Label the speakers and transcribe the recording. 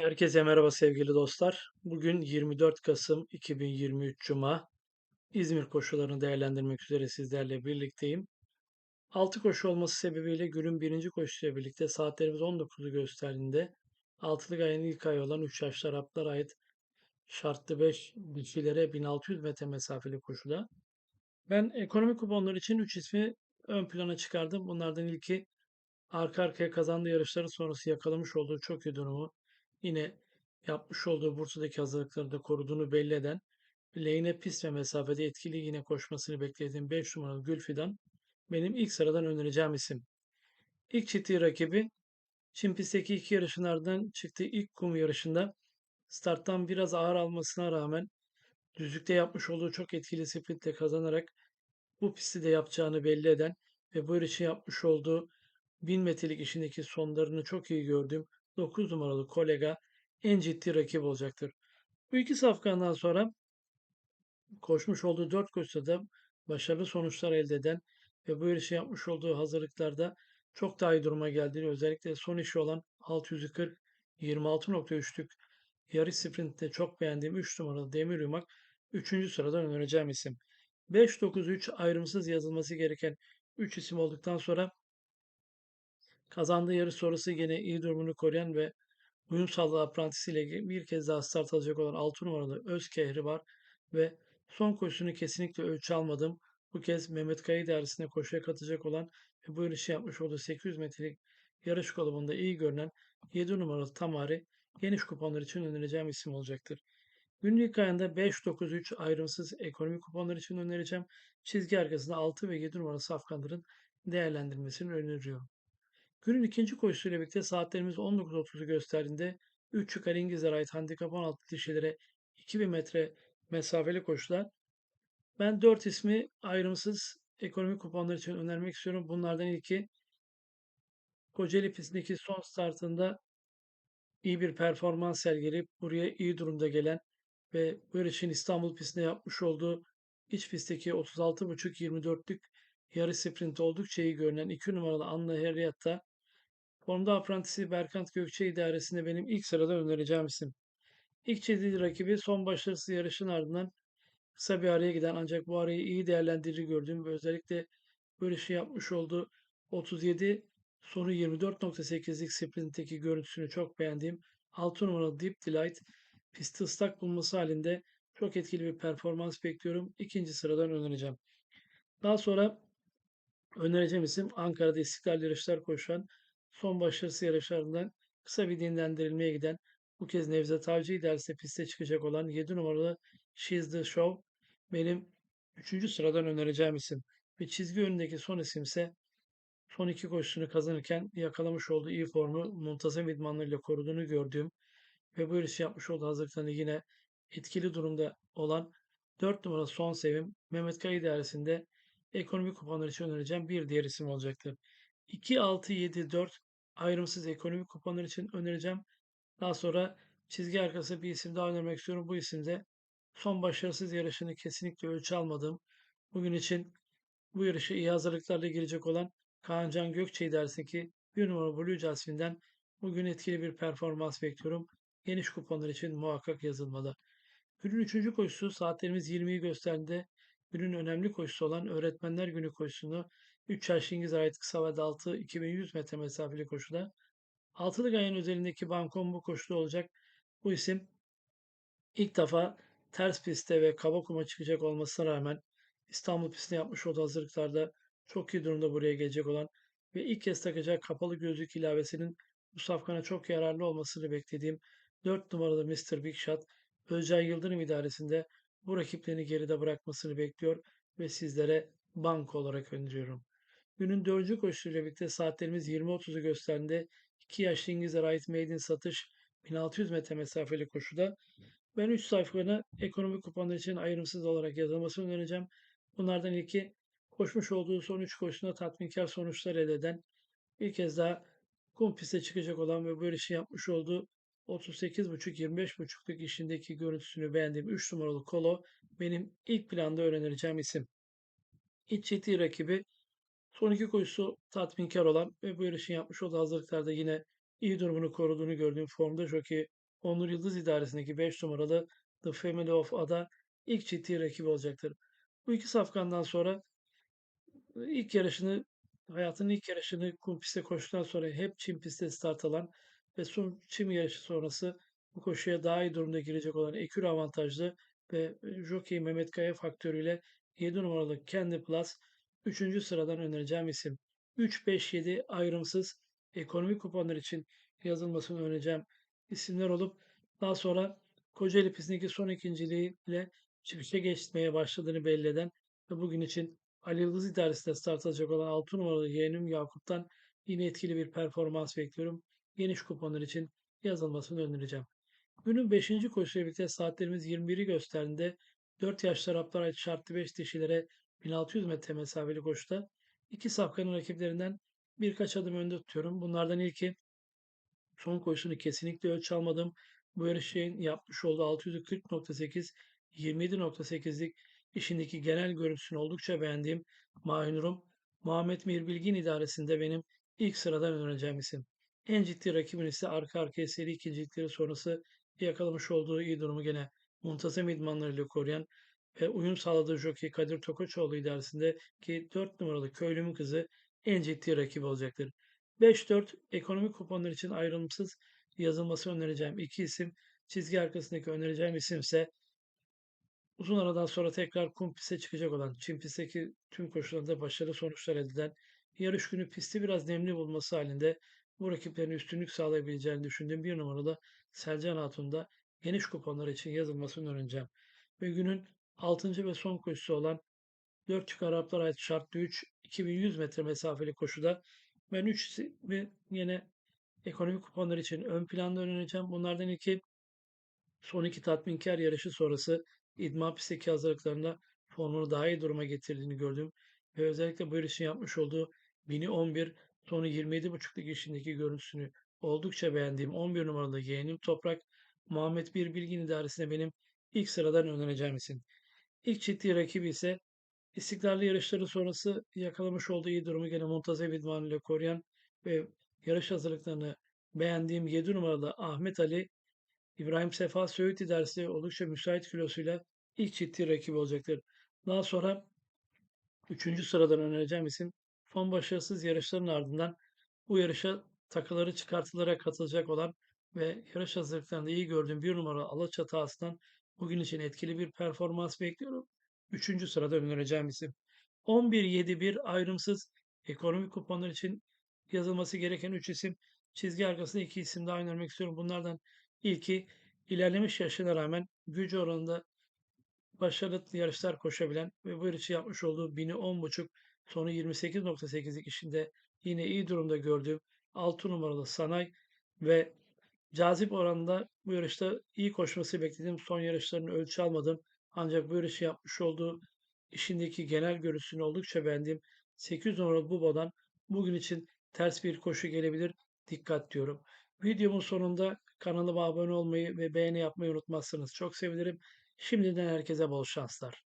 Speaker 1: Herkese merhaba sevgili dostlar. Bugün 24 Kasım 2023 Cuma. İzmir koşularını değerlendirmek üzere sizlerle birlikteyim. 6 koşu olması sebebiyle günün birinci koşusuyla birlikte saatlerimiz 19'u gösterdiğinde altılık ayın ilk ayı olan 3 yaşlı Araplara ait şartlı 5 dişilere 1600 metre mesafeli koşuda. Ben ekonomik kuponlar için 3 ismi ön plana çıkardım. Bunlardan ilki arka arkaya kazandığı yarışları sonrası yakalamış olduğu çok iyi durumu yine yapmış olduğu Bursa'daki hazırlıkları da koruduğunu belli eden lehine pist ve mesafede etkili yine koşmasını beklediğim 5 numaralı Gülfidan benim ilk sıradan önereceğim isim. İlk ciddi rakibi Çin pistteki iki yarışın ardından çıktığı ilk kum yarışında starttan biraz ağır almasına rağmen düzlükte yapmış olduğu çok etkili sprintle kazanarak bu pisti de yapacağını belli eden ve bu yarışı yapmış olduğu 1000 metrelik işindeki sonlarını çok iyi gördüğüm 9 numaralı kolega en ciddi rakip olacaktır. Bu iki safkandan sonra koşmuş olduğu 4 koşuda da başarılı sonuçlar elde eden ve bu yarışı yapmış olduğu hazırlıklarda çok daha iyi duruma geldiğini özellikle son işi olan 640 26.3'lük yarış sprintinde çok beğendiğim 3 numaralı Demir Yumak 3. sıradan önereceğim isim. 5-9-3 ayrımsız yazılması gereken 3 isim olduktan sonra kazandığı yarış sonrası yine iyi durumunu koruyan ve uyum sağladığı aprantisiyle bir kez daha start alacak olan 6 numaralı Özkehri var ve son koşusunu kesinlikle ölçü almadım. Bu kez Mehmet Kaya idaresine koşuya katacak olan ve bu yarışı yapmış olduğu 800 metrelik yarış kolumunda iyi görünen 7 numaralı Tamari geniş kuponlar için önereceğim isim olacaktır. Günün ilk ayında 5-9-3 ayrımsız ekonomik kuponlar için önereceğim. Çizgi arkasında 6 ve 7 numaralı safkanların değerlendirmesini öneriyorum. Günün ikinci koşusuyla birlikte saatlerimiz 19.30'u gösterdiğinde 3 yukarı İngilizlere ait handikap 16 dişilere 2000 metre mesafeli koşular. Ben 4 ismi ayrımsız ekonomik kuponlar için önermek istiyorum. Bunlardan ilki Kocaeli pistindeki son startında iyi bir performans sergileyip buraya iyi durumda gelen ve bu yarışın İstanbul pistinde yapmış olduğu iç pistteki 36.5-24'lük yarı sprint oldukça iyi görünen 2 numaralı Anna Henrietta Formda aprantisi Berkant Gökçe idaresinde benim ilk sırada önereceğim isim. İlk ciddi rakibi son başarısız yarışın ardından kısa bir araya giden ancak bu arayı iyi değerlendirici gördüğüm ve özellikle şey yapmış olduğu 37 sonu 24.8'lik sprintteki görüntüsünü çok beğendiğim 6 numaralı Deep Delight pisti ıslak bulması halinde çok etkili bir performans bekliyorum. İkinci sıradan önereceğim. Daha sonra önereceğim isim Ankara'da İstiklal yarışlar koşan son başarısı yarışlarından kısa bir dinlendirilmeye giden bu kez Nevzat Avcı idaresinde piste çıkacak olan 7 numaralı She's the Show benim 3. sıradan önereceğim isim. Ve çizgi önündeki son isim ise son iki koşusunu kazanırken yakalamış olduğu iyi formu muntazam idmanlarıyla koruduğunu gördüğüm ve bu yarışı yapmış olduğu hazırlıklarında yine etkili durumda olan 4 numaralı son sevim Mehmet Kaya idaresinde ekonomik kuponlar için önereceğim bir diğer isim olacaktır. 2, 6, 7, 4 ayrımsız ekonomik kuponlar için önereceğim. Daha sonra çizgi arkası bir isim daha önermek istiyorum. Bu isimde son başarısız yarışını kesinlikle ölçü almadığım, bugün için bu yarışı iyi hazırlıklarla girecek olan Kaan Can Gökçe idaresindeki bir numara Blue Jasmine'den bugün etkili bir performans bekliyorum. Geniş kuponlar için muhakkak yazılmalı. Günün üçüncü koşusu saatlerimiz 20'yi gösterdiğinde günün önemli koşusu olan Öğretmenler Günü koşusunu 3 yaş İngiliz ait kısa ve daltı 2100 metre mesafeli koşuda. Altılı Gayen özelindeki Bankon bu koşuda olacak. Bu isim ilk defa ters pistte ve kaba kuma çıkacak olmasına rağmen İstanbul pistine yapmış olduğu hazırlıklarda çok iyi durumda buraya gelecek olan ve ilk kez takacak kapalı gözlük ilavesinin bu safkana çok yararlı olmasını beklediğim 4 numaralı Mr. Big Shot Özcan Yıldırım idaresinde bu rakiplerini geride bırakmasını bekliyor ve sizlere bank olarak öneriyorum. Günün dördüncü koşusuyla birlikte saatlerimiz 20.30'u gösterdiğinde 2 yaşlı İngilizlere ait maiden satış 1600 metre mesafeli koşuda ben 3 sayfalarını ekonomik kuponlar için ayrımsız olarak yazılmasını önereceğim. Bunlardan ilki koşmuş olduğu son 3 koşusunda tatminkar sonuçlar elde eden bir kez daha kum piste çıkacak olan ve böyle şey yapmış olduğu 38.5-25.5'luk işindeki görüntüsünü beğendiğim 3 numaralı Kolo benim ilk planda öğreneceğim isim. İç ciddi rakibi son iki koşusu tatminkar olan ve bu yarışın yapmış olduğu hazırlıklarda yine iyi durumunu koruduğunu gördüğüm formda jockey Onur Yıldız idaresindeki 5 numaralı The Family of Ada ilk ciddi rakibi olacaktır. Bu iki safkandan sonra ilk yarışını hayatının ilk yarışını kum pistte koştuktan sonra hep çim pistte start alan ve son çim yarışı sonrası bu koşuya daha iyi durumda girecek olan Ekür avantajlı ve Jockey Mehmet Kaya faktörüyle 7 numaralı Candy Plus 3. sıradan önereceğim isim. 3-5-7 ayrımsız ekonomik kuponlar için yazılmasını önereceğim isimler olup daha sonra Kocaeli pistindeki son ikinciliğiyle çıkışa geçmeye başladığını belli eden ve bugün için Ali Yıldız idaresinde start alacak olan 6 numaralı yeğenim Yakup'tan yine etkili bir performans bekliyorum. Geniş kuponlar için yazılmasını önereceğim. Günün 5. koşuyla birlikte saatlerimiz 21'i gösterdiğinde 4 yaş Araplar ait şartlı 5 dişilere 1600 metre mesafeli koşuda iki safkanın rakiplerinden birkaç adım önde tutuyorum. Bunlardan ilki son koşusunu kesinlikle ölçü almadım. Bu yarışın yapmış olduğu 640.8 27.8'lik işindeki genel görüntüsünü oldukça beğendiğim Mahinurum Muhammed Mir Bilgin idaresinde benim ilk sıradan önereceğim isim. En ciddi rakibin ise arka arkaya seri ikincilikleri sonrası yakalamış olduğu iyi durumu gene muntazam idmanlarıyla koruyan ve uyum sağladığı jockey Kadir Tokoçoğlu idaresinde ki 4 numaralı köylümün kızı en ciddi rakibi olacaktır. 5-4 ekonomik kuponlar için ayrılımsız yazılması önereceğim iki isim. Çizgi arkasındaki önereceğim isim ise uzun aradan sonra tekrar kum piste çıkacak olan Çin pistteki tüm koşullarda başarılı sonuçlar elde eden yarış günü pisti biraz nemli bulması halinde bu rakiplerin üstünlük sağlayabileceğini düşündüğüm bir numaralı Selcan Hatun'da geniş kuponlar için yazılmasını öğreneceğim. Ve günün 6. ve son koşusu olan 4 çık Araplar ait şartlı 3 2100 metre mesafeli koşuda ben 3 ve yine ekonomik kuponlar için ön planda önereceğim. Bunlardan ilki son iki tatminkar yarışı sonrası idman pistteki hazırlıklarında formunu daha iyi duruma getirdiğini gördüm. Ve özellikle bu yarışın yapmış olduğu 1011 sonu 27.5'lık işindeki görüntüsünü oldukça beğendiğim 11 numaralı yeğenim Toprak Muhammed Bir Bilgin idaresine benim ilk sıradan önereceğim isim. İlk ciddi rakibi ise istikrarlı yarışları sonrası yakalamış olduğu iyi durumu gene muntazam idman ile koruyan ve yarış hazırlıklarını beğendiğim 7 numaralı Ahmet Ali İbrahim Sefa Söğüt idaresi oldukça müsait kilosuyla ilk ciddi rakibi olacaktır. Daha sonra 3. sıradan önereceğim isim son başarısız yarışların ardından bu yarışa takıları çıkartılarak katılacak olan ve yarış hazırlıklarında iyi gördüğüm bir numara Alaçatı Aslan bugün için etkili bir performans bekliyorum. Üçüncü sırada önereceğim isim. 11-7-1 ayrımsız ekonomik kuponlar için yazılması gereken 3 isim. Çizgi arkasında 2 isim daha önermek istiyorum. Bunlardan ilki ilerlemiş yaşına rağmen gücü oranında başarılı yarışlar koşabilen ve bu yarışı yapmış olduğu 1000'i 10.5 sonu 28.8'lik işinde yine iyi durumda gördüğüm 6 numaralı Sanay ve cazip oranda bu yarışta iyi koşması beklediğim son yarışlarını ölçü almadım. Ancak bu yarışı yapmış olduğu işindeki genel görüntüsünü oldukça beğendiğim 8 numaralı Bubo'dan bugün için ters bir koşu gelebilir. Dikkat diyorum. Videomun sonunda kanalıma abone olmayı ve beğeni yapmayı unutmazsanız çok sevinirim. Şimdiden herkese bol şanslar.